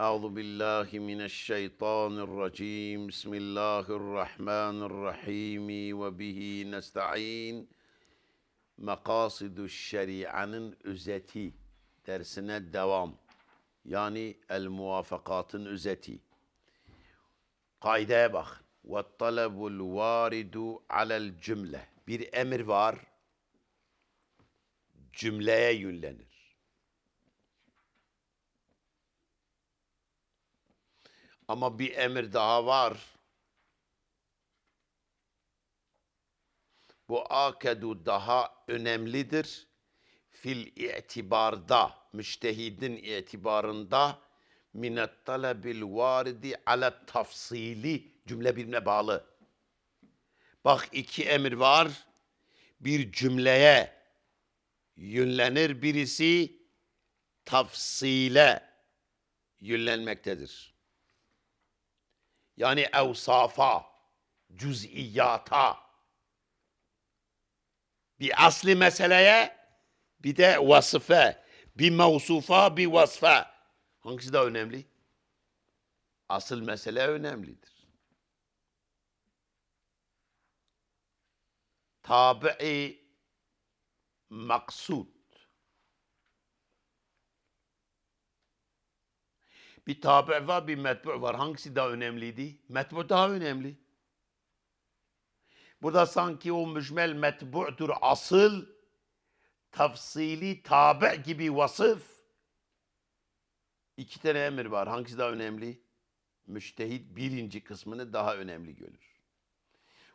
أعوذ بالله من الشيطان الرجيم بسم الله الرحمن الرحيم وبه nesta'in Makasidu şerianın özeti dersine devam. Yani el muvafakatın özeti. Kaideye bak. Ve talabul varidu alel cümle. Bir emir var. Cümleye yönlenir. Ama bir emir daha var. Bu akedu daha önemlidir. Fil itibarda, müştehidin itibarında minet talebil varidi ala tafsili cümle birbirine bağlı. Bak iki emir var. Bir cümleye yönlenir birisi tafsile yönlenmektedir. Yani evsafa, cüz'iyata, bir asli meseleye, bir de vasıfe, bir mevsufa, bir vasfe. Hangisi daha önemli? Asıl mesele önemlidir. Tabi'i maksud. Bir tabi var, bir metbu var. Hangisi daha önemliydi? Metbu daha önemli. Burada sanki o mücmel metbu'dur asıl, tafsili tabi gibi vasıf. İki tane emir var. Hangisi daha önemli? Müştehit birinci kısmını daha önemli görür.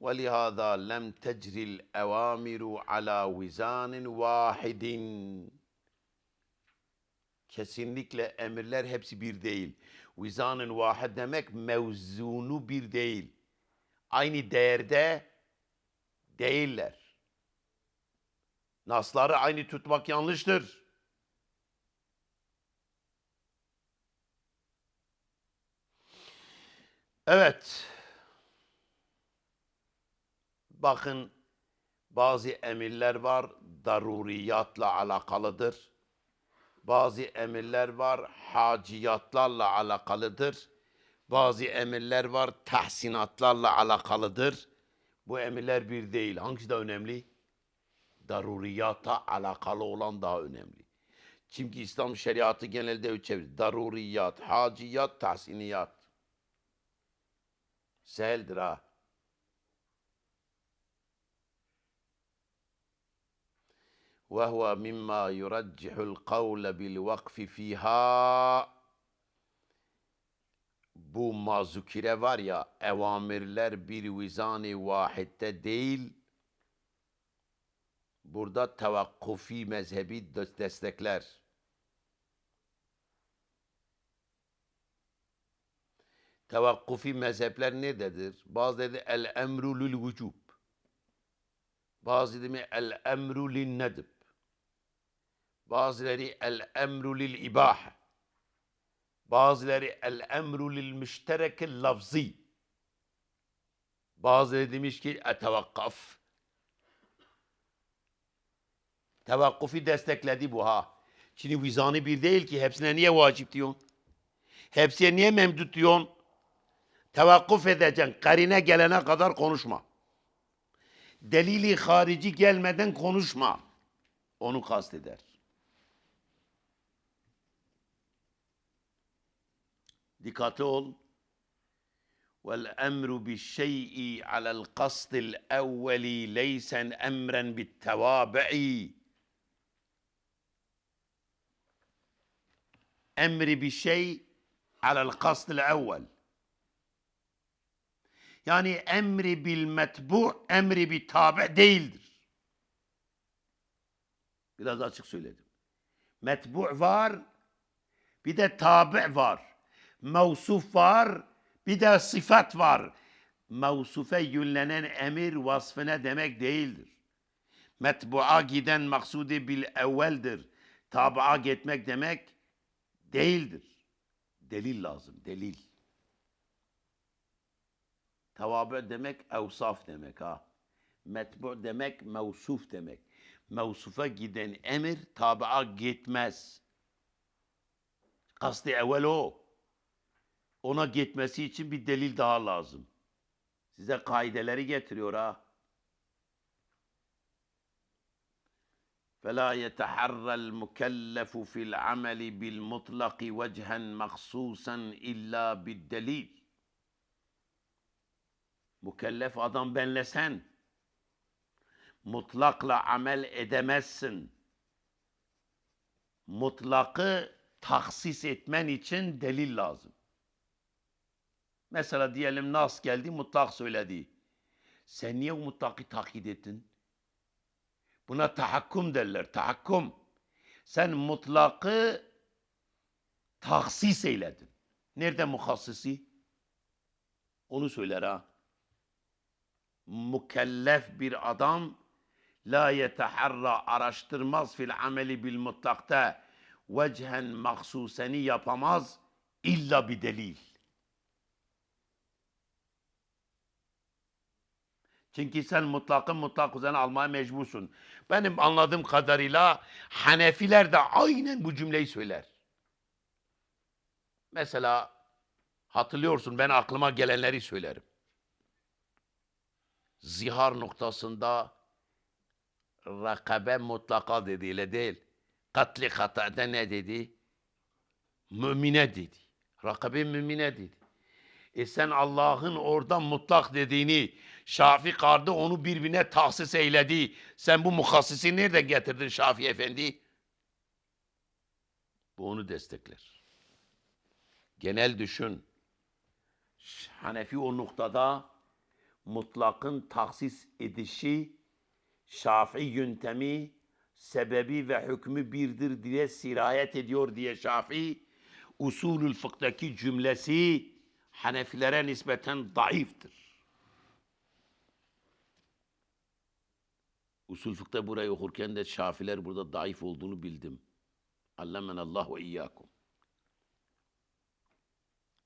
وَلِهَذَا لَمْ تَجْرِ الْاَوَامِرُ عَلَى وِزَانٍ وَاحِدٍ Kesinlikle emirler hepsi bir değil. Vizanın vahid demek mevzunu bir değil. Aynı değerde değiller. Nasları aynı tutmak yanlıştır. Evet. Bakın bazı emirler var daruriyatla alakalıdır. Bazı emirler var haciyatlarla alakalıdır. Bazı emirler var tahsinatlarla alakalıdır. Bu emirler bir değil. Hangisi daha önemli? Daruriyata alakalı olan daha önemli. Çünkü İslam şeriatı genelde üç çevir. Daruriyat, haciyat, tahsiniyat. Seheldir ha. وهو مما يرجح القول بالوقف فيها bu mazukire var ya evamirler bir vizani vahidde değil burada tevakkufi mezhebi de- destekler. Tevakkufi mezhepler nerededir? Bazı dedi el emru lil vücub. Bazı dedi mi el emru lin nedb. Bazıları el emru lil ibaha. Bazıları el emru lil müşterekil lafzi. Bazıları demiş ki etevakkaf. Tevakkufi destekledi bu ha. Şimdi vizanı bir değil ki hepsine niye vacip diyorsun? Hepsine niye memdut diyorsun? Tevakkuf edeceksin. Karine gelene kadar konuşma. Delili harici gelmeden konuşma. Onu kasteder. Dikkatli ol. Vel emru bi şey'i alel kasdil evveli leysen emren bit tevabi'i. Emri bir şey alel kasdil evvel. Yani emri bil metbu, emri bir tabi değildir. Biraz açık söyledim. Metbu var, bir de tabi var. Mevsuf var, bir de sıfat var. Mevsufe yönlenen emir vasfına demek değildir. Metbu'a giden maksudi bil evveldir. Tabi'a gitmek demek değildir. Delil lazım, delil. Tevabe demek evsaf demek ha. Metbu demek mevsuf demek. Mevsufa giden emir tabi'a gitmez. Kastı evvel o Ona gitmesi için bir delil daha lazım. Size kaideleri getiriyor ha. فلا يتحرى المكلف في العمل بالمطلق وجها مخصوصا إلا بالدليل Mükellef adam benle sen. Mutlakla amel edemezsin. Mutlakı taksis etmen için delil lazım. Mesela diyelim Nas geldi mutlak söyledi. Sen niye o mutlakı takip ettin? Buna tahakkum derler. Tahakkum. Sen mutlakı taksis eyledin. Nerede muhassisi? Onu söyler ha. Mükellef bir adam la yeteharra araştırmaz fil ameli bil mutlakta vechen mahsuseni yapamaz illa bir delil. Çünkü sen mutlakın mutlak üzerine almaya mecbursun. Benim anladığım kadarıyla Hanefiler de aynen bu cümleyi söyler. Mesela hatırlıyorsun ben aklıma gelenleri söylerim. Zihar noktasında rakabe mutlaka dedi öyle değil. Katli hatada ne dedi? Mümine dedi. Rakabe mümine dedi. E sen Allah'ın orada mutlak dediğini Şafi kardı onu birbirine tahsis eyledi. Sen bu muhassisi nereden getirdin Şafi Efendi? Bu onu destekler. Genel düşün. Hanefi o noktada mutlakın tahsis edişi Şafii yöntemi sebebi ve hükmü birdir diye sirayet ediyor diye Şafii usulül fıktaki cümlesi Hanefilere nispeten zayıftır. Usul fıkta burayı okurken de Şafiler burada zayıf olduğunu bildim. Allemen Allah ve iyyakum.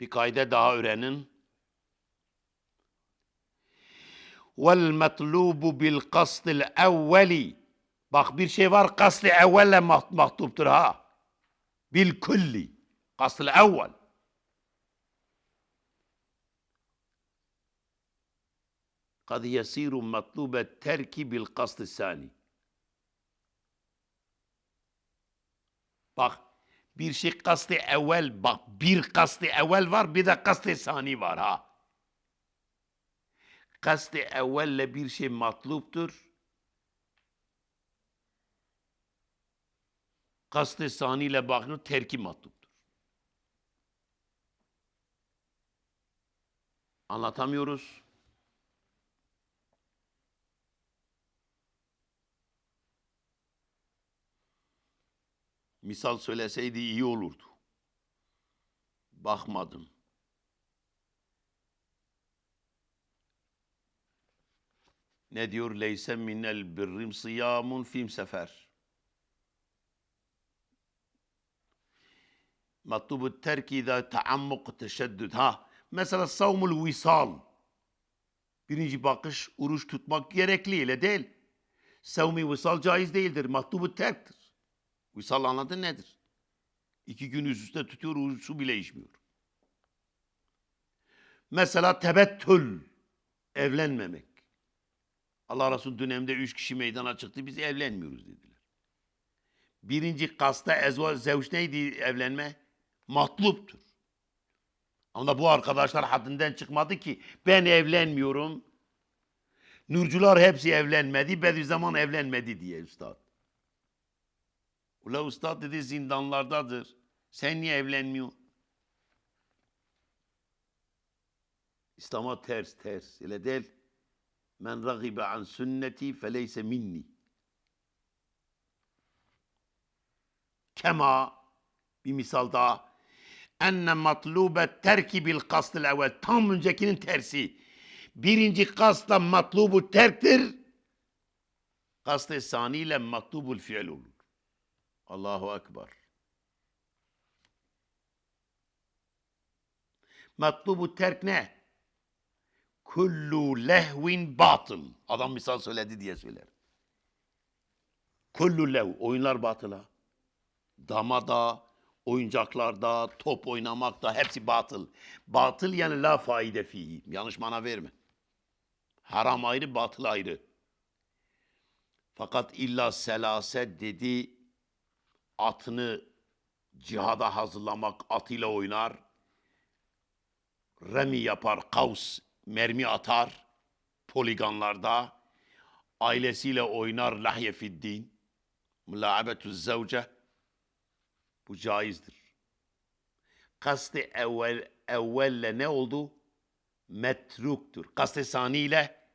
Bir kaide daha öğrenin. Vel metlubu bil kastil evveli. Bak bir şey var kasli evvelle maht- mahtuptur ha. Bil kulli. Kastil evvel. kad yasiru matlube terki bil kastı sani. Bak bir şey kastı evvel bak bir kastı evvel var bir de kastı sani var ha. Kastı evvelle bir şey matluptur. Kastı saniyle bakın terki matluptur. Anlatamıyoruz. Misal söyleseydi iyi olurdu. Bakmadım. Ne diyor? Leyse minel birrim siyamun film sefer. Matlubu terki da taammuk teşeddüd. Ha, mesela savmul visal. Birinci bakış oruç tutmak gerekli öyle değil. Savmi visal caiz değildir. Matlubu terktir. Visal anladın nedir? İki gün üst üste tutuyor, uyusu bile içmiyor. Mesela tebettül, evlenmemek. Allah Resulü döneminde üç kişi meydana çıktı, biz evlenmiyoruz dediler. Birinci kasta ezva zevç neydi evlenme? Matluptur. Ama bu arkadaşlar haddinden çıkmadı ki ben evlenmiyorum. Nurcular hepsi evlenmedi, Bediüzzaman evlenmedi diye üstad. Ula ustad dedi zindanlardadır. Sen niye evlenmiyorsun? İslam'a ters ters. Öyle değil. Men ragibe an sünneti feleyse minni. Kema bir misal daha. Enne matlube terki bil kastil evvel. Tam öncekinin tersi. Birinci kasla matlubu terktir. Kast-ı saniyle matlubul fiil olur. Allahu Ekber. Matlubu terk ne? Kullu lehvin batıl. Adam misal söyledi diye söyler. Kullu lev. Oyunlar batıla. Damada, oyuncaklarda, top oynamakta hepsi batıl. Batıl yani la faide fihi. Yanlış mana verme. Haram ayrı, batıl ayrı. Fakat illa selaset dedi atını cihada hazırlamak atıyla oynar. Remi yapar, kavs, mermi atar poliganlarda. Ailesiyle oynar lahye fiddin. Mülâbetü zevce. Bu caizdir. Kasti evvel, evvelle ne oldu? Metruktur. Kasti saniyle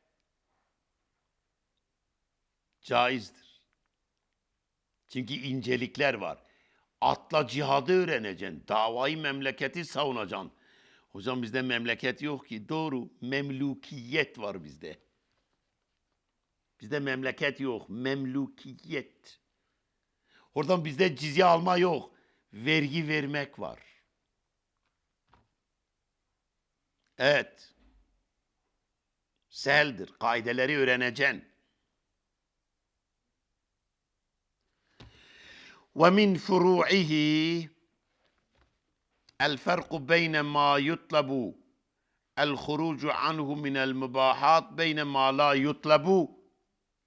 caizdir. Çünkü incelikler var. Atla cihadı öğreneceksin. Davayı memleketi savunacaksın. Hocam bizde memleket yok ki. Doğru. Memlukiyet var bizde. Bizde memleket yok. Memlukiyet. Oradan bizde cizye alma yok. Vergi vermek var. Evet. Seheldir. Kaideleri öğreneceksin. ومن فروعه الفرق بين ما يطلب الخروج عنه من المباحات بين ما لا يطلب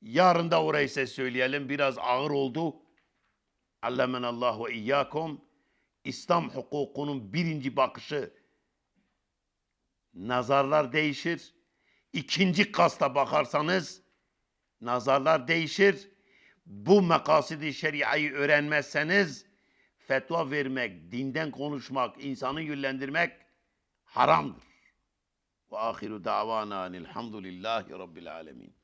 Yarın da orayı size söyleyelim. Biraz ağır oldu. Allemen Allah ve iyyakum. İslam hukukunun birinci bakışı nazarlar değişir. İkinci kasta bakarsanız nazarlar değişir. Bu mekasidi şeriayı öğrenmezseniz fetva vermek, dinden konuşmak, insanı yönlendirmek haramdır. Ve ahiru davana elhamdülillahi rabbil alemin.